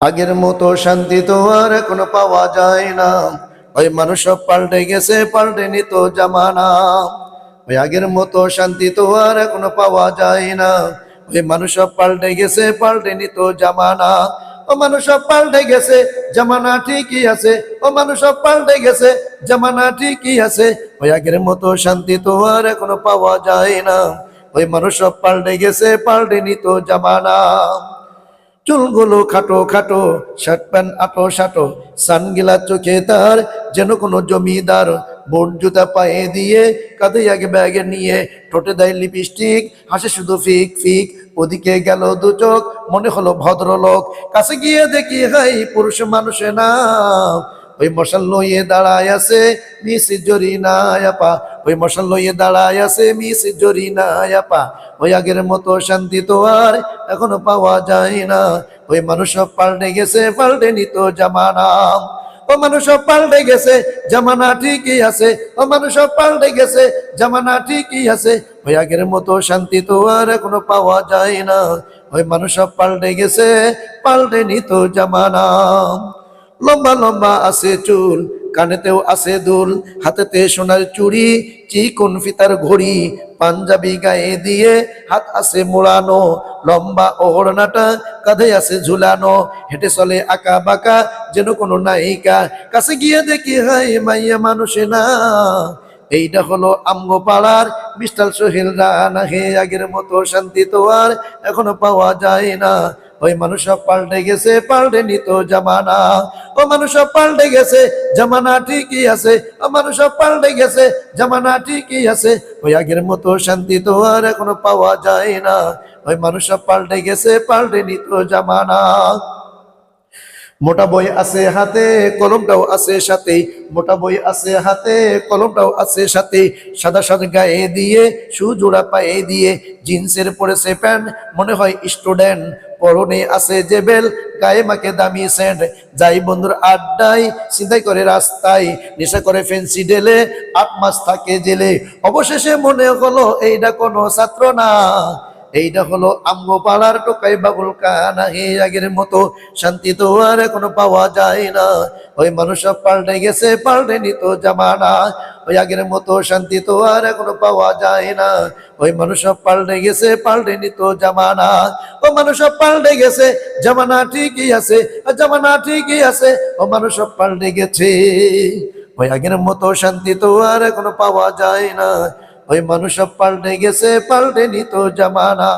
আগের মতো শান্তি তো আর এখনও পাওয়া যায় না। ওই মানুষ সব পাল্টে গেছে, পাল্টে নিত জামানা। ওই আগের মতো শান্তি তো আর এখনও পাওয়া যায় না। ওই মানুষ পাল্টে গেছে, পাল্টে নিত জামানা। ও মানুষ পাল্টে গেছে, জামানা ঠিকই আছে। ও মানুষ পাল্টে গেছে, জামানা ঠিকই আছে। ওই আগের মতো শান্তি তো আর এখনও পাওয়া যায় না। ওই মানুষ সব পাল্টে গেছে, পাল্টে নিত জামানা। চুলগুলো খাটো খাটো শার্ট প্যান্ট আটো সাটো, সানগিলা চোখে তার যেন কোনো জমিদার বোট জুতা পায়ে দিয়ে কাঁধে এক ব্যাগে নিয়ে ঠোঁটে দেয় লিপস্টিক হাসে শুধু ফিক ফিক, ওদিকে গেল দু চোখ, মনে হলো ভদ্রলোক। কাছে গিয়ে দেখি, হাই, পুরুষ মানুষে না ওই মশাল লইয়ে দাঁড়ায় আছে মিস জরি আপা। ওই মশাল লইয়ে দাঁড়ায় আছে মিস জরি আপা। ওই আগের মতো শান্তি তো আর এখনও পাওয়া যায় না। ওই মানুষ পাল্টে গেছে, পাল্টে নিত জামানা। ও মানুষ পাল্টে গেছে, জামানা ঠিকই আছে। ও মানুষ পাল্টে গেছে, জামানা ঠিকই আছে। ওই আগের মতো শান্তি তো আর এখনও পাওয়া যায় না। ওই মানুষ পাল্টে গেছে, পাল্টে নিত জামানা। লম্বা লম্বা আছে চুল কানেতেও আছে দুল, হাতেতে সোনার চুড়ি, চিকন ফিতার ঘড়ি, পাঞ্জাবি গায়ে দিয়ে হাত আছে মোড়ানো, লম্বা ওড়নাটা কাঁধে আছে ঝুলানো, হেঁটে চলে আঁকা বাঁকা যেন কোনো নায়িকা, কাছে গিয়ে দেখি হাই মাইয়া মানুষে না এইটা হলো আমগো পাড়ার মিস্টার সোহেল রানা, হে আগের মতো শান্তি তো আর এখনও পাওয়া যায় না। ওই মানুষ পাল্টে গেছে, পাল্টে নিত জামানা। ও মানুষ পাল্টে গেছে, জামানা ঠিকই আছে। ও মানুষ পাল্টে গেছে, জামানা ঠিকই আছে। ওই আগের মতো শান্তি তো আর এখনও পাওয়া যায় না। ওই মানুষ পাল্টে গেছে, পাল্টে নিত জামানা। মোটা বই আছে হাতে, কলমটাও আছে সাথে মোটা বই আছে হাতে, কলমটাও আছে সাথে সাদা সাদা গায়ে দিয়ে, সুজোড়া পায়ে দিয়ে, জিন্সের পরেছে প্যান্ট, মনে হয় স্টুডেন্ট। পরনে আছে যে বেল গায়ে মাকে দামি স্যান্ড যাই বন্ধুর আড্ডায় চিন্তাই করে রাস্তায়, নেশা করে ফেন্সি ডেলে আট মাস থাকে জেলে। অবশেষে মনে হলো এইটা কোনো ছাত্র না। এইটা হলো আমগো পাড়ার টোকাই বাবুল কানা, হে আগের মতো শান্তি তো আর এখনও পাওয়া যায় না। ওই মানুষ পাল্টে গেছে, পাল্টে নিত জামানা। ওই আগের মতো শান্তি তো আর এখনও পাওয়া যায় না। ওই মানুষ পাল্টে গেছে, পাল্টে নিত জামানা। ও মানুষ পাল্টে গেছে, জামানা ঠিকই আছে জামানা ঠিকই আছে, ও মানুষ পাল্টে গেছে। ওই আগের মতো শান্তি তো আর এখনও পাওয়া যায় না। ওই মানুষ পাল্টে গেছে পাল্টে নিত জামানা।